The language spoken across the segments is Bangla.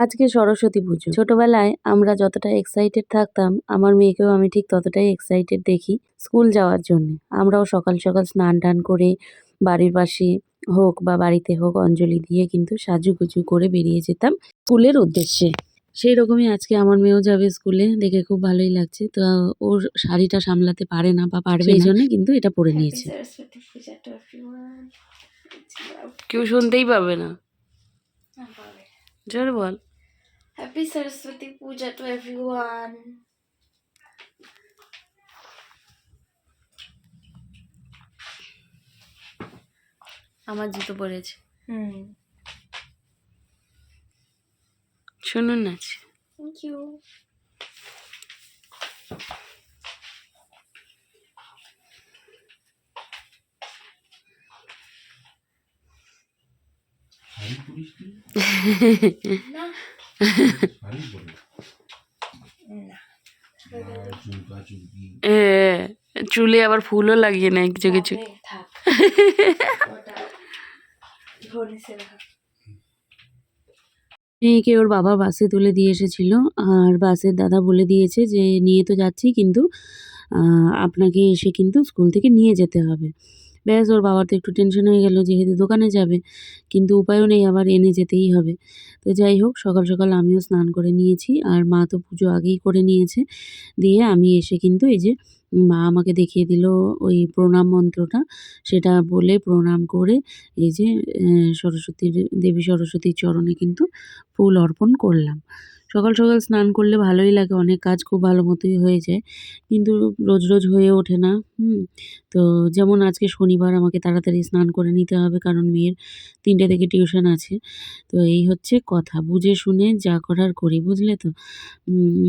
আজকে সরস্বতী পুজো। ছোটবেলায় আমরা যতটা এক্সাইটেড থাকতাম আমার মেয়েকেও আমি ঠিক ততটাই এক্সাইটেড দেখি স্কুল যাওয়ার জন্য। আমরাও সকাল সকাল স্নান টান করে বাড়ির পাশে হোক বা বাড়িতে হোক অঞ্জলি দিয়ে কিন্তু সাজুগুজু করে বেরিয়ে যেতাম স্কুলের উদ্দেশ্যে। সেই রকমই আজকে আমার মেয়েও যাবে স্কুলে দেখে খুব ভালোই লাগছে। তো ওর শাড়িটা সামলাতে পারে না বা পারবে এই জন্য কিন্তু এটা পরে নিয়েছে. কেউ শুনতেই পাবে না. জোর বল Happy Saraswati Puja to everyone. আমার জুতো পরেছে Hmm. শুনুন নাচ Thank you. শাড়ি পরিস তুই? না শাড়ি পরে না চুলকা চুলকি এ, চুলে আবার ফুলও লাগিয়ে নেয় কিছু কিছু। মেয়েকে ওর বাবা বাসে তুলে দিয়ে এসেছিল আর বাসের দাদা বলে দিয়েছে যে নিয়ে তো যাচ্ছি কিন্তু আপনাকে এসে কিন্তু স্কুল থেকে নিয়ে যেতে হবে। ব্যাস, ওর বাবার তো একটু টেনশন হয়ে গেল যেহেতু দোকানে যাবে, কিন্তু উপায়ও নেই, আবার এনে যেতেই হবে। তো যাই হোক, সকাল সকাল আমিও স্নান করে নিয়েছি, আর মা তো পুজো আগেই করে নিয়েছে। দিয়ে আমি এসে কিন্তু এই যে মা আমাকে দেখিয়ে দিল ওই প্রণাম মন্ত্রটা, সেটা বলে প্রণাম করে এই যে সরস্বতীর, দেবী সরস্বতীর চরণে কিন্তু ফুল অর্পণ করলাম। সকাল সকাল স্নান করলে ভালোই লাগে, অনেক কাজ খুব ভালো মতোই হয়ে যায়। কিন্তু রোজ রোজ হয়ে ওঠে না, হুম? তো যেমন আজকে শনিবার আমাকে তাড়াতাড়ি স্নান করে নিতে হবে কারণ মেয়ের তিনটে থেকে টিউশন আছে। তো এই হচ্ছে কথা, বুঝে শুনে যা করার করি, বুঝলে তো?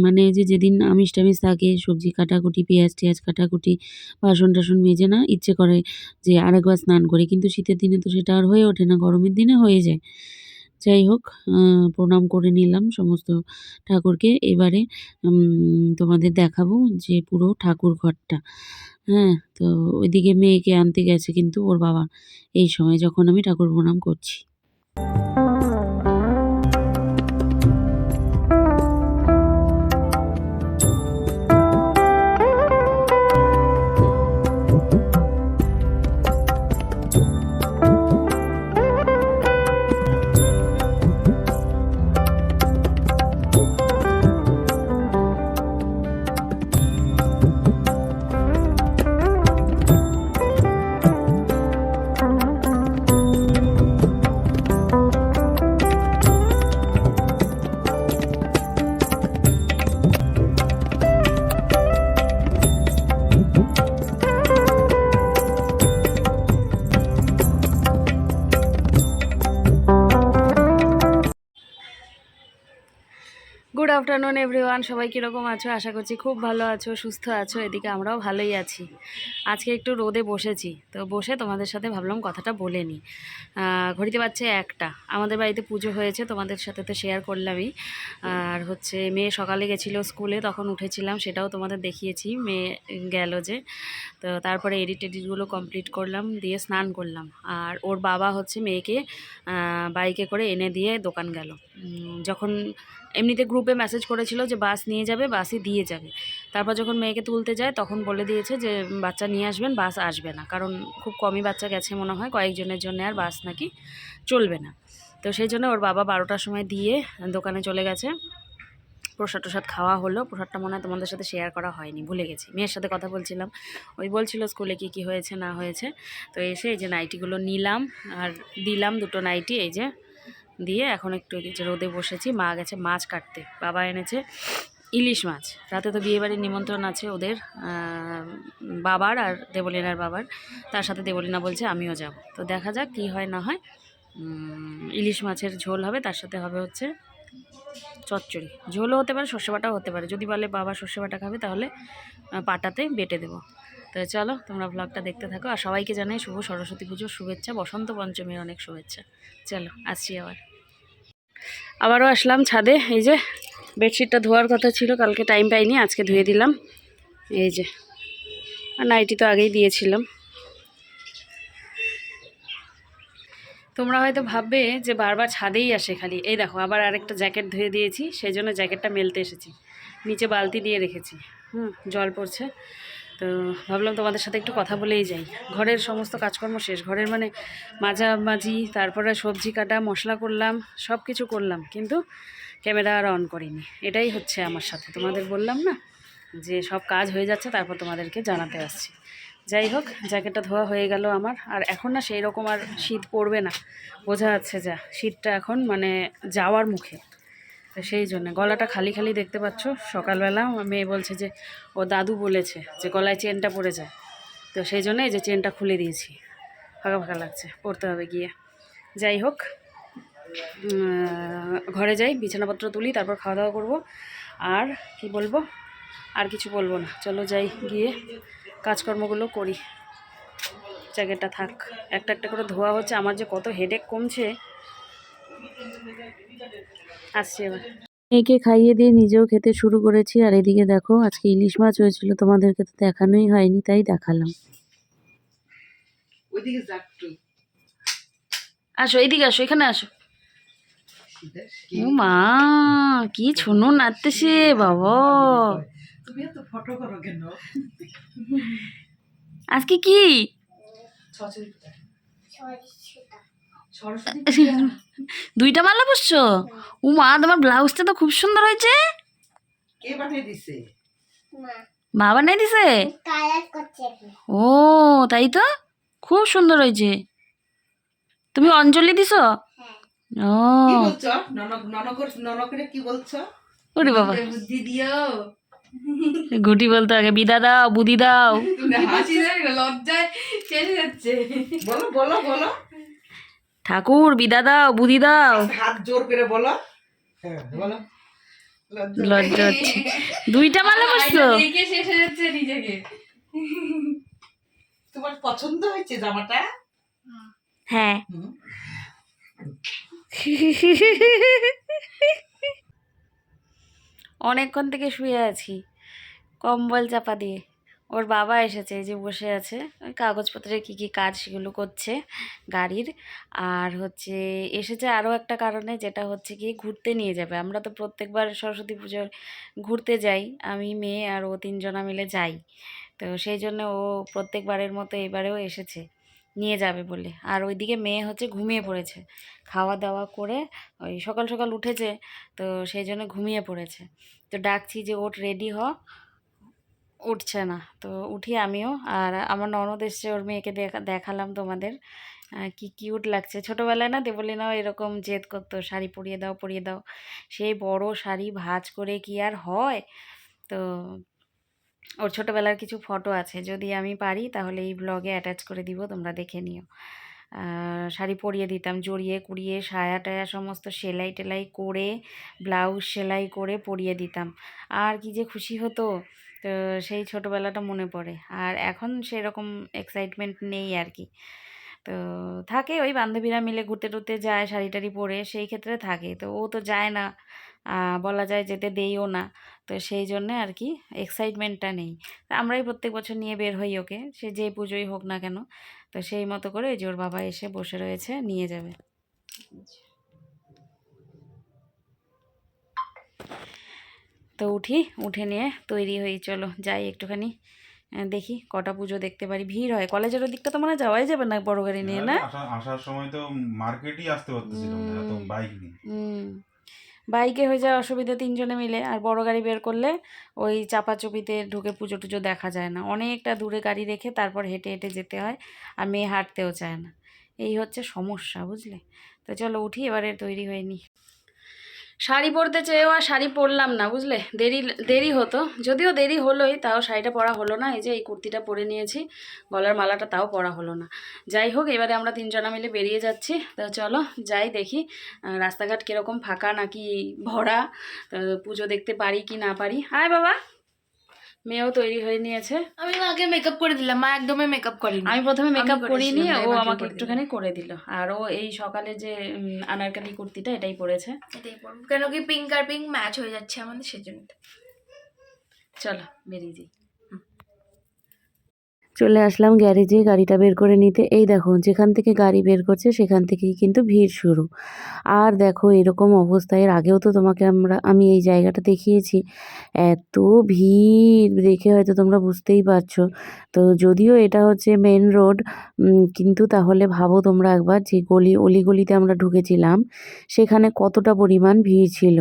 মানে যে যেদিন আমিষ টামিষ থাকে, সবজি কাটাকুটি, পেঁয়াজ টেয়াজ কাটাকুটি, বাসন টাসন মেজে না, ইচ্ছে করে যে আরেকবার স্নান করি। কিন্তু শীতের দিনে তো সেটা আর হয়ে ওঠে না, গরমের দিনে হয়ে যায়। যাই হোক প্রণাম করে নিলাম সমস্ত ঠাকুরকে। এবারে তোমাদের দেখাবো যে পুরো ঠাকুর ঘরটা। হ্যাঁ তো ওইদিকে মেয়েকে আনতে গেছে কিন্তু ওর বাবা। এই সময় যখন আমি ঠাকুর প্রণাম করছি। আফটারনুন এভরিওয়ান সবাই কীরকম আছো? আশা করছি খুব ভালো আছো, সুস্থ আছো। এদিকে আমরাও ভালোই আছি। আজকে একটু রোদে বসেছি। তো বসে তোমাদের সাথে ভাবলাম কথাটা বলে নিই। ঘড়িতে পাচ্ছে একটা। আমাদের বাড়িতে পুজো হয়েছে, তোমাদের সাথে তো শেয়ার করলামই। আর হচ্ছে, মেয়ে সকালে গেছিল স্কুলে, তখন উঠেছিলাম, সেটাও তোমাদের দেখিয়েছি। মেয়ে গেল যে, তো তারপরে এডিট এডিটগুলো কমপ্লিট করলাম, দিয়ে স্নান করলাম। আর ওর বাবা হচ্ছে মেয়েকে বাইকে করে এনে দিয়ে দোকান গেল। যখন এমনিতে গ্রুপে মেসেজ করেছিল যে বাস নিয়ে যাবে বাসই দিয়ে যাবে। তারপর যখন মেয়েকে তুলতে যায়, তখন বলে দিয়েছে যে, বাচ্চা নিয়ে আসবেন বাস আসবে না। কারণ খুব কমই বাচ্চা গেছে মনে হয়, কয়েকজনের জন্য আর বাস নাকি চলবে না। তো সেই জন্য ওর বাবা বারোটার সময় দিয়ে দোকানে চলে গেছে। প্রসাদ টসাদ খাওয়া হলো। প্রসাদটা মনে হয় তোমাদের সাথে শেয়ার করা হয়নি, ভুলে গেছি। মেয়ের সাথে কথা বলছিলাম। ওই বলছিল স্কুলে কি কি হয়েছে, না হয়েছে। তো এসে এই যে নাইটিগুলো নিলাম আর দিলাম দুটো নাইটি এই যে দিয়ে এখন একটু রোদে বসেছি। মা গেছে মাছ কাটতে। বাবা এনেছে ইলিশ মাছ। রাতে তো বিয়েবাড়ির নিমন্ত্রণ আছে ওদের। বাবার আর দেবলিনার বাবার। তার সাথে দেবলিনা বলছে, আমিও যাব। তো দেখা যাক কী হয়, না হয়। ইলিশ মাছের ঝোল হবে, তার সাথে হবে হচ্ছে চচ্চড়ি। ঝোলও হতে পারে, সর্ষে বাটাও হতে পারে। যদি বলে বাবা সর্ষে বাটা খাবে, তাহলে পাটাতে বেটে দেবো। তো চলো, তোমরা ব্লগটা দেখতে থাকো আর সবাইকে জানাই শুভ সরস্বতী পুজোর শুভেচ্ছা, বসন্ত পঞ্চমীর অনেক শুভেচ্ছা। চলো, আসছি আবার। আবারও আসলাম ছাদে, এই যে বেডশিটটা ধোয়ার কথা ছিল, কালকে টাইম পাইনি, আজকে ধুয়ে দিলাম। এই যে, আর নাইটি তো আগেই দিয়েছিলাম। তোমরা হয়তো ভাববে যে বারবার ছাদেই আসে খালি। এই দেখো, আবার আরেকটা জ্যাকেট ধুয়ে দিয়েছি, সেই জন্য জ্যাকেটটা মেলতে এসেছি। নিচে বালতি দিয়ে রেখেছি। হুম, জল পড়ছে। তো ভাবলাম তোমাদের সাথে একটু কথা বলেই যাই। ঘরের সমস্ত কাজকর্ম শেষ। ঘরের মানে মাঝামাঝি, তারপরে সবজি কাটা, মশলা করলাম সব কিছু করলাম, কিন্তু ক্যামেরা আর অন করিনি। এটাই হচ্ছে আমার সাথে। তোমাদের বললাম না যে সব কাজ হয়ে যাচ্ছে, তারপর তোমাদেরকে জানাতে আসছি। যাই হোক, জ্যাকেটটা ধোয়া হয়ে গেল আমার। আর এখন না সেই রকম আর শীত পড়বে না। বোঝা যাচ্ছে যা। শীতটা এখন মানে যাওয়ার মুখে। তো সেই জন্য। গলাটা খালি খালি দেখতে পাচ্ছ? সকালবেলা মেয়ে বলছে যে, ও দাদু বলেছে যে গলায় চেনটা পড়ে যায়। তো সেই জন্য এই যে চেনটা খুলে দিয়েছি। ফাঁকা ফাঁকা লাগছে, পড়তে হবে গিয়ে। যাই হোক ঘরে যাই, বিছানাপত্র তুলি, তারপর খাওয়া দাওয়া করব। আর কি বলব? আর কিছু বলব না। চলো যাই গিয়ে কাজকর্মগুলো করি। জ্যাকেটটা থাক। একটা একটা করে ধোয়া হচ্ছে। আমার যে কত হেডেক কমছে আসছি এবার। মেয়েকে খাইয়ে দিয়ে নিজেও খেতে শুরু করেছি আর এদিকে দেখো আজকে ইলিশ মাছ হয়েছিল তোমাদেরকে তো দেখানোই হয়নি তাই দেখালাম। আসো এইদিকে আসো এখানে আসো। মা কি ছুনু নাচতেছে বাবা। তুমি এত ফটো করো কেন? আজকে কি? দুইটা মালা বসছো ও মা তোমার ব্লাউজটা তো খুব সুন্দর হয়েছে। কে পাঠিয়ে দিছে? মা। দিছে। ও তাই তো? খুব সুন্দর হয়েছে। তুমি অঞ্জলি দিছো? ও। কি বলছো? ওরে বাবা। বুদ্ধি দিও। গুটি বলতো আগে বিদা দাও বুদি দাও। হাসি লজ্জায় বলো বলো বলো। ঠাকুর বিদা দাও বুদি দাও। হাত জোর করে বলো। হ্যাঁ বলো। লজ্জা হচ্ছে। দুইটা মালা দেখে শেষ হয়ে যাচ্ছে নিজেকে। তোমার পছন্দ হয়েছে জামাটা? হ্যাঁ। অনেকক্ষণ থেকে শুয়ে আছি কম্বল চাপা দিয়ে। ওর বাবা এসেছে, এই যে বসে আছে। ওই কাগজপত্রের কী কী কাজ সেগুলো করছে গাড়ির। আর হচ্ছে এসেছে আরও একটা কারণে, যেটা হচ্ছে কি ঘুরতে নিয়ে যাবে। আমরা তো প্রত্যেকবার সরস্বতী পুজোর ঘুরতে যাই, আমি, মেয়ে আর ও তিনজনা মিলে যাই। তো সেই জন্য ও প্রত্যেকবারের মতো এবারেও এসেছে, নিয়ে যাবে বলে। আর ওইদিকে মেয়ে হচ্ছে ঘুমিয়ে পড়েছে। খাওয়া দাওয়া করে ওই সকাল সকাল উঠেছে, তো সেই জন্য ঘুমিয়ে পড়েছে। তো ডাকছি যে ওট রেডি হ। উঠছে না। তো উঠি আমিও। আর আমার ননদ এসছে, ওর মেয়েকে দেখা, দেখালাম তোমাদের। কি কিউট লাগছে। ছোটোবেলায় না দেবলিনাও এরকম জেদ করতো, শাড়ি পরিয়ে দাও পরিয়ে দাও। সেই বড় শাড়ি ভাঁজ করে কি আর হয়? তো ওর ছোটোবেলার কিছু ফটো আছে। যদি আমি পারি, তাহলে এই ব্লগে অ্যাটাচ করে দিব, তোমরা দেখে নিও। শাড়ি পরিয়ে দিতাম, জড়িয়ে কুড়িয়ে সায়া টায়া সমস্ত সেলাই টেলাই করে, ব্লাউজ সেলাই করে পরিয়ে দিতাম। আর কি যে খুশি হতো। তো সেই ছোটোবেলাটা মনে পড়ে। আর এখন সেরকম এক্সাইটমেন্ট নেই আর কি তো থাকে ওই বান্ধবীরা মিলে ঘুরতে টুরতে যায়, শাড়ি টাড়ি পরে, সেই ক্ষেত্রে থাকে। তো ও তো যায় না বলা যায় যেতে দেইও না। তো সেই জন্যে আর কি এক্সাইটমেন্টটা নেই আমরাই প্রত্যেক বছর নিয়ে বের হই ওকে, সে যে পুজোই হোক না কেন। তো সেই মতো করে ওই যে ওর বাবা এসে বসে রয়েছে, নিয়ে যাবে। তো উঠি উঠে নিয়ে তৈরি হই চলো যাই একটুখানি। দেখি কটা পুজো দেখতে পারি ভিড় হয়। কলেজের ওদিকটা তো মানে যাওয়াই যাবে না বড় গাড়ি নিয়ে না আসার সময় তো মার্কেটই আসতে পারতেছিলাম না হুম। বাইক নিয়ে। বাইকে হয়ে যায় অসুবিধা তিনজনে মিলে আর বড় গাড়ি বের করলে ওই চাপাচুপিতে ঢুকে পুজো টুজো দেখা যায় না। অনেকটা দূরে গাড়ি রেখে তারপর হেঁটে হেঁটে যেতে হয় আর মেয়ে হাঁটতেও চায় না। এই হচ্ছে সমস্যা বুঝলে? তো চলো উঠি এবারে তৈরি হয়নি শাড়ি পরতে চেয়েও আর শাড়ি পরলাম না, বুঝলে? দেরি দেরি হতো। যদিও দেরি হলোই, তাও শাড়িটা পরা হলো না, এই যে এই কুর্তিটা পরে নিয়েছি, গলার মালাটা তাও পরা হলো না। যাই হোক, এবারে আমরা তিনজনা মিলে বেরিয়ে যাচ্ছি। তো চলো, যাই দেখি রাস্তাঘাট কীরকম ফাঁকা নাকি ভরা? পুজো দেখতে পারি কি না পারি? হায় বাবা! মেয়েও তৈরি হয়ে নিয়েছে। আমি আগে মেকআপ করে দিলাম মা একদমই মেকআপ করেনি। আমি প্রথমে মেকআপ করিনি ও আমাকে একটুখানি করে দিল। আর ও এই সকালে যে আনারকালি কুর্তিটা এটাই পরেছে। এটাই পরব। কেন কি পিঙ্ক আর পিঙ্ক ম্যাচ হয়ে যাচ্ছে আমাদের সেজন্য চলো বেরিয়ে যাই। চলে আসলাম গ্যারেজে গাড়িটা বের করে নিতে। এই দেখো, যেখান থেকে গাড়ি বের করছে সেখান থেকেই কিন্তু ভিড় শুরু। আর দেখো, এরকম অবস্থায় এর আগেও তো তোমাকে আমরা, আমি এই জায়গাটা দেখিয়েছি। এত ভিড় দেখে হয়তো তোমরা বুঝতেই পারছ। তো যদিও এটা হচ্ছে মেন রোড কিন্তু তাহলে ভাবো তোমরা একবার যে গলি, অলিগলিতে আমরা ঢুকেছিলাম, সেখানে কতটা পরিমাণ ভিড় ছিল।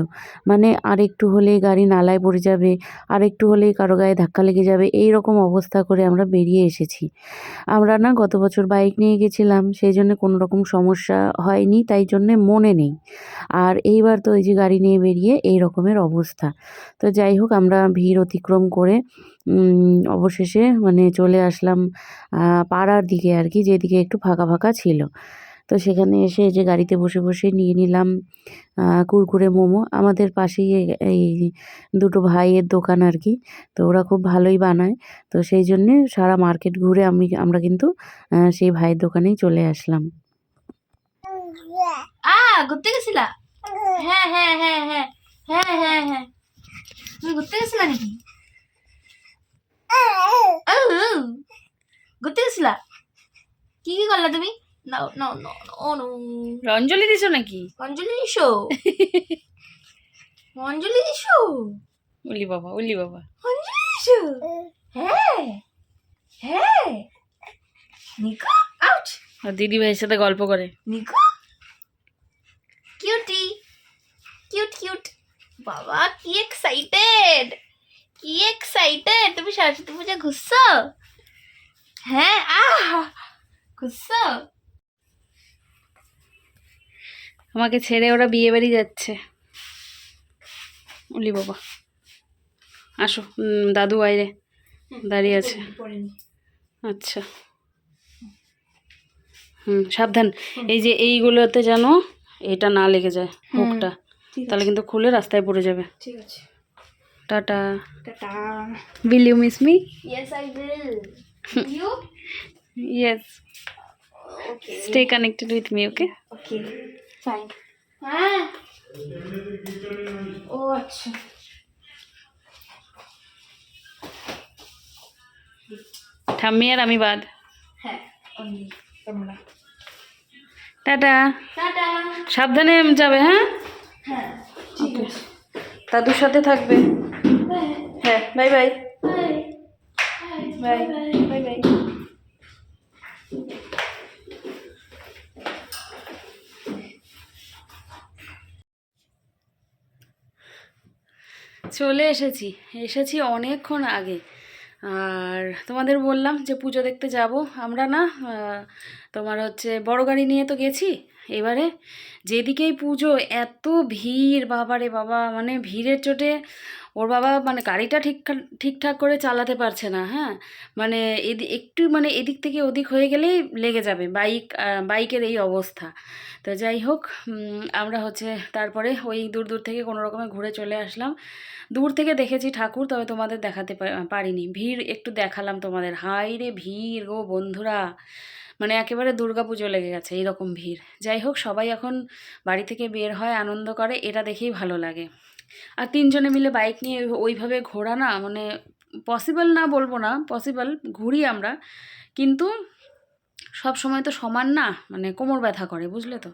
মানে আর একটু হলেই গাড়ি নালায় পড়ে যাবে আর একটু হলেই কারও গায়ে ধাক্কা লেগে যাবে এই রকম অবস্থা করে আমরা বেরিয়ে এসেছি। আমরা না গত বছর বাইক নিয়ে গেছিলাম সেই জন্য কোনো রকম সমস্যা হয়নি, তাই জন্যে মনে নেই। আর এইবার তো ওই যে গাড়ি নিয়ে বেরিয়ে এই রকমের অবস্থা। তো যাই হোক, আমরা ভিড় অতিক্রম করে অবশেষে মানে চলে আসলাম পাড়ার দিকে আর কি, যেদিকে একটু ফাঁকা ফাঁকা ছিল। তো সেখানে এসে এই যে গাড়িতে বসে বসে নিয়ে নিলাম কুরকুরে মোমো। আমাদের পাশেই এই দুটো ভাইয়ের দোকান আর কি তো ওরা খুব ভালোই বানায়। তো সেই জন্যে সারা মার্কেট ঘুরে আমি আমরা কিন্তু সেই ভাইয়ের দোকানেই চলে আসলাম। আ ঘুরতে গেছিলা? হ্যাঁ হ্যাঁ হ্যাঁ হ্যাঁ হ্যাঁ হ্যাঁ হ্যাঁ। তুমি ঘুরতে গেছিলা নাকি? ঘুরতে গেছিলা? কি কি করলা তুমি? নাও ও নো অঞ্জলি দিছো নাকি? অঞ্জলি দিশো অঞ্জলি দিশো উলি বাবা উলি বাবা। অঞ্জলি দিশো হ্যাঁ হ্যাঁ। নিকো আউট দিদি ভাইয়ের সাথে গল্প করে। নিকো? কিউটি কিউট কিউট বাবা কি এক্সাইটেড কি এক্সাইটেড তুমি সরস্বতী পূজা ঘুরছো? হ্যাঁ আহ! ঘুরছো? আমাকে ছেড়ে ওরা বিয়ে বাড়ি যাচ্ছে। উলি বাবা। আসো দাদু বাইরে দাঁড়িয়ে আছে। আচ্ছা। হুম সাবধান। এই যে এইগুলোতে যেন এটা না লেগে যায় মুখটা। তাহলে কিন্তু খুলে রাস্তায় পড়ে যাবে। ঠিক আছে। টাটা। Tata. Will you miss me yes I will you yes stay connected with me okay okay fine হ্যাঁ। ও আচ্ছা। ঠাম্মি আর আমি বাদ। হ্যাঁ তোমরা। টাটা। টাটা। সাবধানে যাবে হ্যাঁ? হ্যাঁ ঠিক আছে। দাদুর সাথে থাকবে। হ্যাঁ। Bye. Bye bye bye bye bye চলে এসেছি এসেছি অনেকক্ষণ আগে। আর তোমাদের বললাম যে পুজো দেখতে যাব। আমরা না তোমার হচ্ছে বড় গাড়ি নিয়ে তো গেছি। এবারে যেদিকেই পুজো, এত ভিড়, বাবারে বাবা মানে ভিড়ের চোটে ওর বাবা মানে গাড়িটা ঠিক ঠিকঠাক করে চালাতে পারছে না হ্যাঁ? মানে এদি, একটু মানে এদিক থেকে ওদিক হয়ে গেলেই লেগে যাবে বাইক বাইকের এই অবস্থা। তো যাই হোক আমরা হচ্ছে তারপরে ওই দূর দূর থেকে কোনো রকমে ঘুরে চলে আসলাম। দূর থেকে দেখেছি ঠাকুর, তবে তোমাদের দেখাতে পারিনি। ভিড় একটু দেখালাম তোমাদের। হাই রে ভিড় গো বন্ধুরা! মানে একেবারে দুর্গা পুজো লেগে গেছে এইরকম ভিড়। যাই হোক, সবাই এখন বাড়ি থেকে বের হয়, আনন্দ করে, এটা দেখেই ভালো লাগে। আর তিনজনে মিলে বাইক নিয়ে ওই- ওইভাবে ঘোরা না মানে পসিবল না বলব না পসিবল ঘুরি আমরা। কিন্তু সব সময় তো সমান না মানে কোমর ব্যথা করে, বুঝলে তো?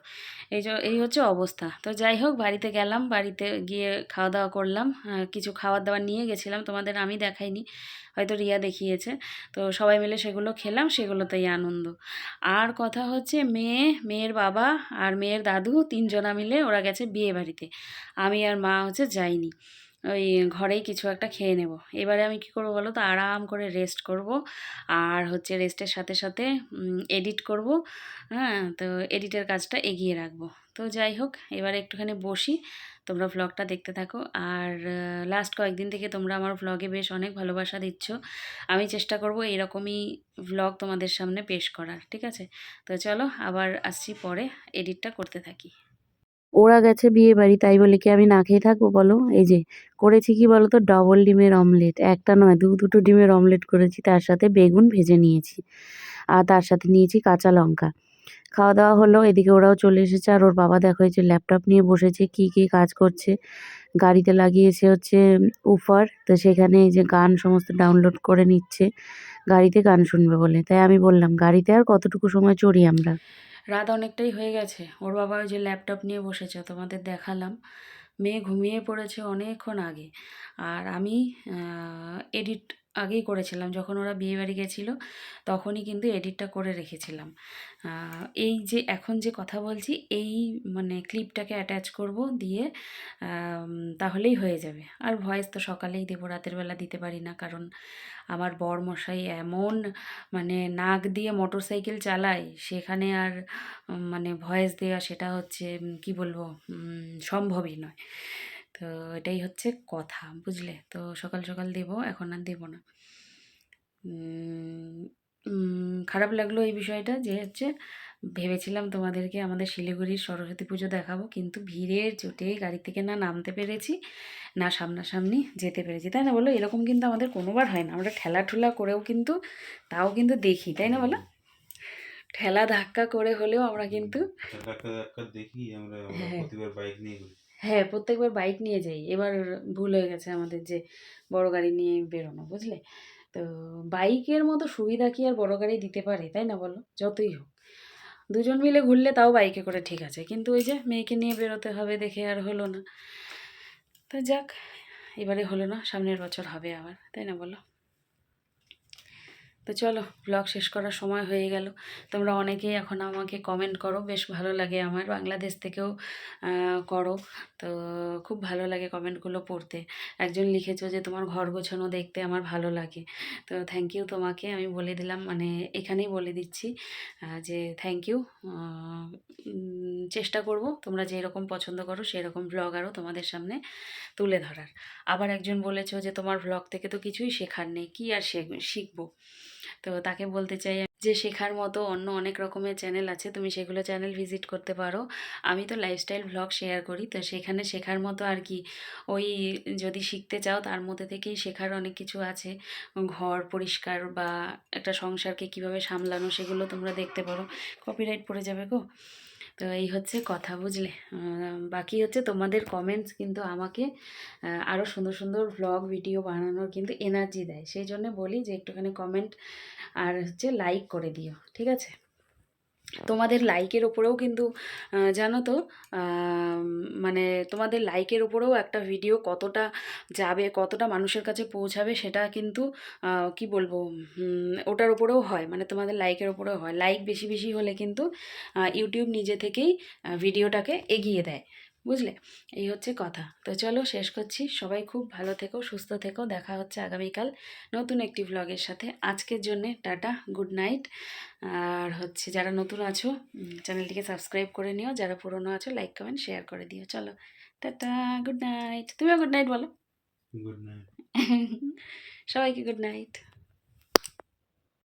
এই এই হচ্ছে অবস্থা। তো যাই হোক, বাড়িতে গেলাম, বাড়িতে গিয়ে খাওয়া দাওয়া করলাম কিছু খাবার দাবার নিয়ে গেছিলাম, তোমাদের আমি দেখাইনি, হয়তো রিয়া দেখিয়েছে। তো সবাই মিলে সেগুলো খেলাম, সেগুলোতেই আনন্দ। আর কথা হচ্ছে মেয়ে, মেয়ের বাবা আর মেয়ের দাদু, তিনজনা মিলে ওরা গেছে বিয়ে বাড়িতে। আমি আর মা হচ্ছে যাইনি। ওই ঘরেই কিছু একটা খেয়ে নেব। এবারে আমি কী করব বলো তো? আরাম করে রেস্ট করব। আর হচ্ছে রেস্টের সাথে সাথে এডিট করব। হ্যাঁ তো এডিটের কাজটা এগিয়ে রাখব। তো যাই হোক, এবারে একটুখানি বসি। তোমরা ভ্লগটা দেখতে থাকো। আর লাস্ট কয়েকদিন থেকে তোমরা আমার ভ্লগে বেশ অনেক ভালোবাসা দিচ্ছ। আমি চেষ্টা করব এরকমই ভ্লগ তোমাদের সামনে পেশ করার, ঠিক আছে? তো চলো আবার আসছি পরে এডিটটা করতে থাকি। ওরা গেছে বিয়ে বাড়ি, তাই বলে কি আমি না খেয়ে থাকব বলো? এই যে, করেছি কি বলো তো ডবল ডিমের অমলেট একটা নয়, দু, দুটো ডিমের অমলেট করেছি, তার সাথে বেগুন ভেজে নিয়েছি। আর তার সাথে নিয়েছি কাঁচা লঙ্কা। খাওয়া দাওয়া হলো, এদিকে ওরাও চলে এসেছে, আর ওর বাবা দেখো হয়েছে ল্যাপটপ নিয়ে বসেছে, কি কি কাজ করছে। গাড়িতে লাগিয়েছে হচ্ছে উফার, তো সেখানে এই যে গান সমস্ত ডাউনলোড করে নিচ্ছে। গাড়িতে গান শুনবে বলে। তাই আমি বললাম, গাড়িতে আর কতটুকু সময় চড়ি আমরা? রাত অনেকটাই হয়ে গেছে। ওর বাবা ওই যে ল্যাপটপ নিয়ে বসেছে, তোমাদের দেখালাম। মেয়ে ঘুমিয়ে পড়েছে অনেকক্ষণ আগে। আর আমি এডিট আগেই করেছিলাম। যখন ওরা বিয়েবাড়ি গেছিল, তখনই কিন্তু এডিটটা করে রেখেছিলাম। এই যে এখন যে কথা বলছি, এই মানে ক্লিপটাকে অ্যাটাচ করব দিয়ে তাহলেই হয়ে যাবে। আর ভয়েস তো সকালেই দেবো, রাতের বেলা দিতে পারি না। কারণ আমার বর মশাই এমন মানে নাক দিয়ে মোটর সাইকেল চালায়, সেখানে আর মানে ভয়েস দেওয়া সেটা হচ্ছে কি বলব সম্ভবই নয়। তো এটাই হচ্ছে কথা বুঝলে? তো সকাল সকাল দেবো এখন আর দেবো না। খারাপ লাগল এই বিষয়টা যে হচ্ছে ভেবেছিলাম তোমাদেরকে আমাদের শিলিগুড়ির সরস্বতী পুজো দেখাবো কিন্তু ভিড়ের চোটে গাড়ি থেকে না নামতে পেরেছি না সামনাসামনি যেতে পেরেছি। তাই না বলো? এরকম কিন্তু আমাদের কোনোবার হয় না। আমরা ঠেলা ঠুলা করেও কিন্তু তাও কিন্তু দেখি তাই না বলো? ঠেলা ধাক্কা করে হলেও আমরা কিন্তু দেখি আমরা হ্যাঁ। প্রতিবার বাইক নিয়ে হ্যাঁ প্রত্যেকবার বাইক নিয়ে যাই। এবার ভুল হয়ে গেছে আমাদের যে বড় গাড়ি নিয়ে বেরোনো, বুঝলে? তো বাইকের মতো সুবিধা কি আর বড় গাড়ি দিতে পারে, তাই না বলো? যতই হোক। দুজন মিলে ঘুরলে তাও বাইকে করে ঠিক আছে। কিন্তু ওই যে মেয়েকে নিয়ে বেরোতে হবে দেখে আর হলো না। তো যাক, এবারে হলো না, সামনের বছর হবে আবার, তাই না বলো? তো চলো ব্লগ শেষ করার সময় হয়ে গেল। তোমরা অনেকেই এখন আমাকে কমেন্ট করো, বেশ ভালো লাগে আমার, বাংলাদেশ থেকেও করো। তো খুব ভালো লাগে কমেন্টগুলো পড়তে। একজন লিখেছো যে, তোমার ঘর গোছানো দেখতে আমার ভালো লাগে। তো থ্যাংক ইউ তোমাকে, আমি বলে দিলাম মানে এখানেই বলে দিচ্ছি যে থ্যাংক ইউ চেষ্টা করব, তোমরা যেরকম পছন্দ করো, সেরকম ব্লগ আরও তোমাদের সামনে তুলে ধরার। আবার একজন বলেছ যে, তোমার ব্লগ থেকে তো কিছুই শেখার নেই, কি আর শেখ- শিখব? তো তাকে বলতে চাই যে শেখার মতো অন্য অনেক রকমের চ্যানেল আছে, তুমি সেগুলো চ্যানেল ভিজিট করতে পারো। আমি তো লাইফস্টাইল ভ্লগ শেয়ার করি, তো সেখানে শেখার মতো আর কি, ওই যদি শিখতে চাও তার মধ্যে থেকেই শেখার অনেক কিছু আছে। ঘর পরিষ্কার বা একটা সংসারকে কীভাবে সামলানো সেগুলো তোমরা দেখতে পারো। কপিরাইট পড়ে যাবে গো। তো এই হচ্ছে কথা বুঝলে। বাকি হচ্ছে তোমাদের কমেন্টস কিন্তু আমাকে আরও সুন্দর সুন্দর ভ্লগ ভিডিও বানানোর কিন্তু এনার্জি দেয়। সেই জন্য বলি যে একটুখানি কমেন্ট আর হচ্ছে লাইক করে দিও, ঠিক আছে? তোমাদের লাইকের ওপরেও কিন্তু জানো তো মানে তোমাদের লাইকের ওপরেও একটা ভিডিও কতটা যাবে, কতটা মানুষের কাছে পৌঁছাবে সেটা কিন্তু কি বলব ওটার ওপরেও হয় মানে তোমাদের লাইকের ওপরেও হয়। লাইক বেশি বেশি হলে কিন্তু ইউটিউব নিজে থেকেই ভিডিওটাকে এগিয়ে দেয়। বুঝলে? এই হচ্ছে কথা। তো চলো শেষ করছি। সবাই খুব ভালো থেকো সুস্থ থেকো। দেখা হচ্ছে আগামীকাল নতুন একটি ভ্লগের সাথে। আজকের জন্যে টাটা গুড নাইট আর হচ্ছে যারা নতুন আছো চ্যানেলটিকে সাবস্ক্রাইব করে নিও। যারা পুরনো আছো লাইক কমেন্ট শেয়ার করে দিও। চলো টাটা গুড নাইট তুমিও গুড নাইট বলো। গুড নাইট সবাইকে গুড নাইট